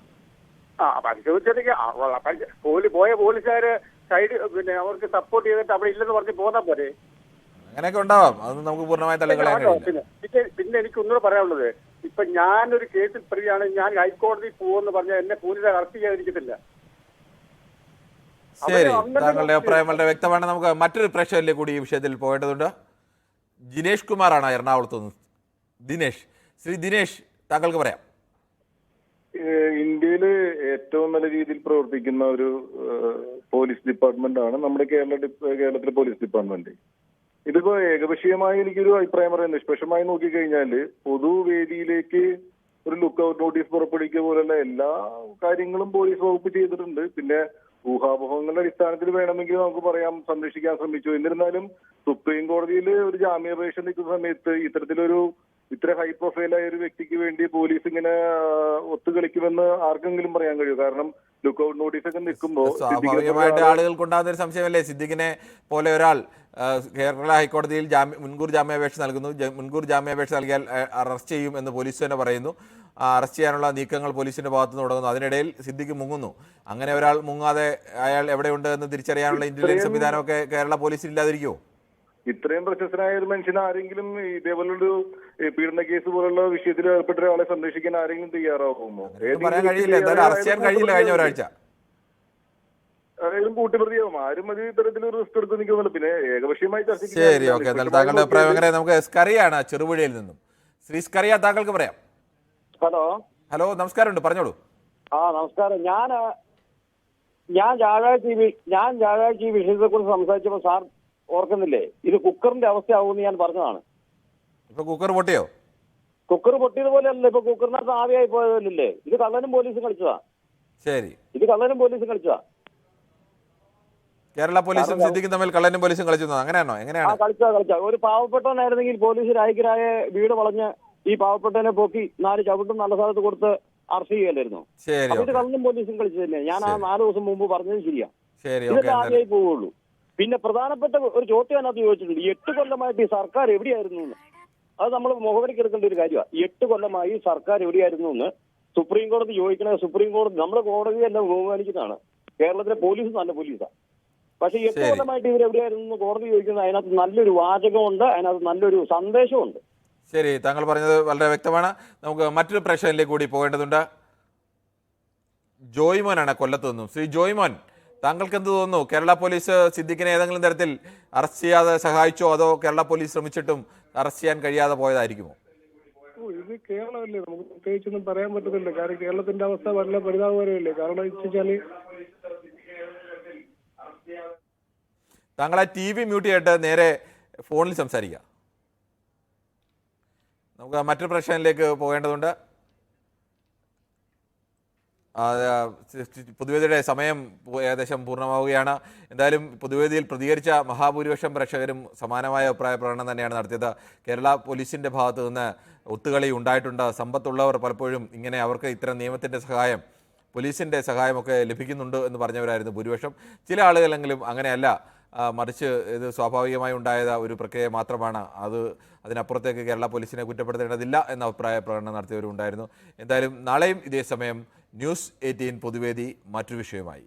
S15: ആ പരിശോധിച്ചതൊക്കെ പോലീസ് പോലീ പോയ പോലീസുകാര് സൈഡ് പിന്നെ അവർക്ക് സപ്പോർട്ട് ചെയ്തിട്ട് അവിടെ ഇല്ലെന്ന് പറഞ്ഞ് പോന്നാ പോരെ?
S1: അങ്ങനെയൊക്കെ ഉണ്ടാവാം. അത് നമുക്ക് പൂർണമായി
S15: പിന്നെ പിന്നെ എനിക്ക് ഒന്നുകൂടെ പറയാനുള്ളത്. ഇപ്പൊ ഞാനൊരു കേസിൽ പ്രതിയാണ്. ഞാൻ ഹൈക്കോടതി പോകുമെന്ന് പറഞ്ഞാൽ എന്നെ പോലീസ് അറസ്റ്റ് ചെയ്യാതിരിക്കത്തില്ല.
S1: ശരി. താങ്കളുടെ അഭിപ്രായം വളരെ വ്യക്തമാണ്. നമുക്ക് മറ്റൊരു പ്രേക്ഷകരിലേക്ക് കൂടി ഈ വിഷയത്തിൽ പോകേണ്ടതുണ്ട്. ജിനേഷ് കുമാറാണ് എറണാകുളത്ത് നിന്ന്. ദിനേഷ് ശ്രീ ദിനേഷ് താങ്കൾക്ക് പറയാം.
S16: ഇന്ത്യയിൽ ഏറ്റവും നല്ല രീതിയിൽ പ്രവർത്തിക്കുന്ന ഒരു പോലീസ് ഡിപ്പാർട്ട്മെന്റ് ആണ് നമ്മുടെ കേരള കേരളത്തിലെ പോലീസ് ഡിപ്പാർട്ട്മെന്റ്. ഇതിപ്പോ ഏകപക്ഷീയമായി എനിക്കൊരു അഭിപ്രായം പറയാം നിഷ്പക്ഷമായി നോക്കിക്കഴിഞ്ഞാൽ പൊതുവേദിയിലേക്ക് ഒരു ലുക്ക് ഔട്ട് നോട്ടീസ് പുറപ്പെടുവിക്കുക പോലുള്ള എല്ലാ കാര്യങ്ങളും പോലീസ് വകുപ്പ് ചെയ്തിട്ടുണ്ട്. പിന്നെ ഊഹാപോഹങ്ങളുടെ അടിസ്ഥാനത്തിൽ വേണമെങ്കിൽ നമുക്ക് പറയാം സംരക്ഷിക്കാൻ ശ്രമിച്ചു. എന്നിരുന്നാലും സുപ്രീം കോടതിയിൽ ഒരു ജാമ്യാപേക്ഷ നിൽക്കുന്ന സമയത്ത് ഇത്തരത്തിലൊരു ഇത്ര ഹൈ പ്രൊഫൈലായ ഒരു വ്യക്തിക്ക് വേണ്ടി പോലീസ് ഇങ്ങനെ ഒത്തുകളിക്കുമെന്ന് ആർക്കെങ്കിലും പറയാൻ കഴിയും? കാരണം ലുക്ക് ഔട്ട് നോട്ടീസ് ഒക്കെ നിൽക്കുമ്പോൾ
S1: സ്വാഭാവികമായിട്ട് ആളുകൾക്ക് ഉണ്ടാകുന്ന ഒരു സംശയമല്ലേ? സിദ്ദിഖിനെ പോലെ ഒരാൾ കേരള ഹൈക്കോടതിയിൽ ജാമ്യ മുൻകൂർ ജാമ്യാപേക്ഷ നൽകുന്നു. മുൻകൂർ ജാമ്യാപേക്ഷ നൽകിയാൽ അറസ്റ്റ് ചെയ്യും എന്ന് പോലീസ് തന്നെ പറയുന്നു. അറസ്റ്റ് ചെയ്യാനുള്ള നീക്കങ്ങൾ പോലീസിന്റെ ഭാഗത്തു നിന്ന് തുടങ്ങുന്നു. അതിനിടയിൽ സിദ്ധിക്ക് മുങ്ങുന്നു. അങ്ങനെ ഒരാൾ മുങ്ങാതെ അയാൾ എവിടെയുണ്ട് എന്ന് തിരിച്ചറിയാനുള്ള ഇന്റലിജൻസ് സംവിധാനമൊക്കെ കേരള പോലീസിൽ ഇല്ലാതിരിക്കുമോ
S16: ഇത്രയും പ്രശസ്തനായ ഒരു മനുഷ്യൻ ആരെങ്കിലും ഇതേപോലൊരു പീഡന കേസ് പോലുള്ള വിഷയത്തിൽ ഏർപ്പെട്ട ഒരാളെ സംരക്ഷിക്കാൻ ആരെങ്കിലും തയ്യാറാവുമോ?
S1: പറയാൻ കഴിയില്ല. എന്തായാലും അറസ്റ്റ് ചെയ്യാൻ കഴിയില്ല കഴിഞ്ഞ ഒരാഴ്ച.
S16: ആരെങ്കിലും കൂട്ടുപ്രതിയാവും. ആരും അത് ഇത്തരത്തിലൊരു റിസ്ക് എടുത്ത് നിൽക്കുന്നുണ്ട് പിന്നെ ഏകപക്ഷീയമായി ചർച്ച
S1: ശരി. ഓക്കെ. എന്നാൽ താങ്കളുടെ അഭിപ്രായം അങ്ങനെ നമുക്ക് സ്കറിയാണ് ചെറുപുഴയിൽ നിന്നും. ശ്രീ സ്കറിയ താങ്കൾക്ക് പറയാം.
S15: ഹലോ.
S1: ഹലോ നമസ്കാരം ഉണ്ട് പറഞ്ഞോളൂ.
S15: ആ നമസ്കാരം. ഞാൻ ഞാൻ വ്യാഴാഴ്ച ഈ ഞാൻ വ്യാഴാഴ്ച ഈ വിഷയത്തെ കുറിച്ച് സംസാരിച്ചപ്പോൾ സാർ ഓർക്കുന്നില്ലേ? ഇത് കുക്കറിന്റെ അവസ്ഥയാവുമെന്ന് ഞാൻ പറഞ്ഞതാണ്.
S1: ഇപ്പൊ കുക്കർ പൊട്ടിയോ?
S15: കുക്കർ പൊട്ടിയത് പോലെ അല്ലല്ലോ ഇപ്പൊ കുക്കറിനകത്ത് ആവിയായി പോയതല്ലേ? ഇത് കള്ളനും പോലീസും കളിച്ചതാ.
S1: ശരി.
S15: ഇത് കള്ളനും പോലീസും കളിച്ചതാ.
S1: കേരള പോലീസും സിദ്ദിഖും തമ്മിൽ കള്ളനും പോലീസും കളിച്ചു അങ്ങനെയാണോ? എങ്ങനെയാണ്?
S15: കളിച്ചാ കളിച്ചാ ഒരു പാവപ്പെട്ടവനായിരുന്നെങ്കിൽ പോലീസ് രായ്ക്കരായ വീട് വളഞ്ഞ് ഈ പാവപ്പെട്ടവനെ പോക്കി നാല് ചവിട്ടും നല്ല സ്ഥലത്ത് കൊടുത്ത് അറസ്റ്റ് ചെയ്യല്ലായിരുന്നു
S1: ശരി
S15: അപ്പൊ ഇത് കള്ളനും പോലീസും കളിച്ചു തന്നെ ഞാൻ ആ നാല് ദിവസം മുമ്പ് പറഞ്ഞത് ശരിയാ.
S1: ശരി
S15: ഇതൊക്കെ ആദ്യമായി പോവുള്ളൂ പിന്നെ പ്രധാനപ്പെട്ട ഒരു ചോദ്യം അതിനകത്ത് ചോദിച്ചിട്ടുണ്ട്. ഈ എട്ട് കൊല്ലമായിട്ട് ഈ സർക്കാർ എവിടെയായിരുന്നു എന്ന്. അത് നമ്മൾ മുഖവരിക്ക് എടുക്കേണ്ട ഒരു കാര്യമാണ് എട്ട് കൊല്ലമായി സർക്കാർ എവിടെയായിരുന്നു എന്ന് സുപ്രീം കോടതി ചോദിക്കണത് സുപ്രീം കോടതി നമ്മുടെ കോടതി എല്ലാം ബഹുമാനിക്കുന്നതാണ്. കേരളത്തിലെ പോലീസ് നല്ല പോലീസാണ് പക്ഷെ ഈ എട്ട്. കൊല്ലമായിട്ട് ഇവരെവിടെയായിരുന്നു കോടതി ചോദിക്കുന്നത് അതിനകത്ത് നല്ലൊരു വാചകമുണ്ട് അതിനകത്ത് നല്ലൊരു സന്ദേശമുണ്ട്.
S1: ശരി താങ്കൾ പറഞ്ഞത് വളരെ വ്യക്തമാണ്. നമുക്ക് മറ്റൊരു പ്രശ്നത്തിലേക്ക് കൂടി പോകേണ്ടതുണ്ട്. ജോയ്മോനാണ് കൊല്ലത്ത് നിന്നും. ശ്രീ ജോയ്മോൻ താങ്കൾക്ക് എന്ത് തോന്നുന്നു? കേരള പോലീസ് സിദ്ദിഖിനെ ഏതെങ്കിലും തരത്തിൽ അറസ്റ്റ് ചെയ്യാതെ സഹായിച്ചോ? അതോ കേരള പോലീസ് ശ്രമിച്ചിട്ടും അറസ്റ്റ് ചെയ്യാൻ കഴിയാതെ പോയതായിരിക്കുമോ?
S5: ഇത് കേരളമല്ലേ? നമുക്ക് പ്രത്യേകിച്ചൊന്നും പറയാൻ പറ്റത്തില്ല. കാരണം കേരളത്തിന്റെ അവസ്ഥ വളരെ പരിതാപകരമല്ലേ? കാരണം എന്ന് വെച്ചാൽ
S1: താങ്കൾ ആ ടി വി മ്യൂട്ട് ചെയ്തിട്ട് നേരെ ഫോണിൽ സംസാരിക്കുക. നമുക്ക് മറ്റൊരു പ്രശ്നത്തിലേക്ക് പോകേണ്ടതുണ്ട്. പൊതുവേദിയുടെ സമയം ഏകദേശം പൂർണമാവുകയാണ്. എന്തായാലും പൊതുവേദിയിൽ പ്രതികരിച്ച മഹാഭൂരിപക്ഷം പ്രേക്ഷകരും സമാനമായ അഭിപ്രായ പ്രകടനം തന്നെയാണ് നടത്തിയത്. കേരള പോലീസിന്റെ ഭാഗത്തു നിന്ന് ഒത്തുകളി ഉണ്ടായിട്ടുണ്ട്. സമ്പത്തുള്ളവർ പലപ്പോഴും ഇങ്ങനെ അവർക്ക് ഇത്തരം നിയമത്തിന്റെ സഹായം പോലീസിന്റെ സഹായമൊക്കെ ലഭിക്കുന്നുണ്ട് എന്ന് പറഞ്ഞവരായിരുന്നു ഭൂരിപക്ഷം. ചില ആളുകളെങ്കിലും അങ്ങനെയല്ല. മറിച്ച് ഇത് സ്വാഭാവികമായി ഉണ്ടായത് ഒരു പ്രക്രിയ മാത്രമാണ്. അത് അതിനപ്പുറത്തേക്ക് കേരള പോലീസിനെ കുറ്റപ്പെടുത്തേണ്ടതില്ല എന്ന അഭിപ്രായ പ്രകടനം നടത്തിയവരുണ്ടായിരുന്നു. എന്തായാലും നാളെയും ഇതേ സമയം ന്യൂസ് എയ്റ്റീൻ പൊതുവേദി മറ്റൊരു വിഷയമായി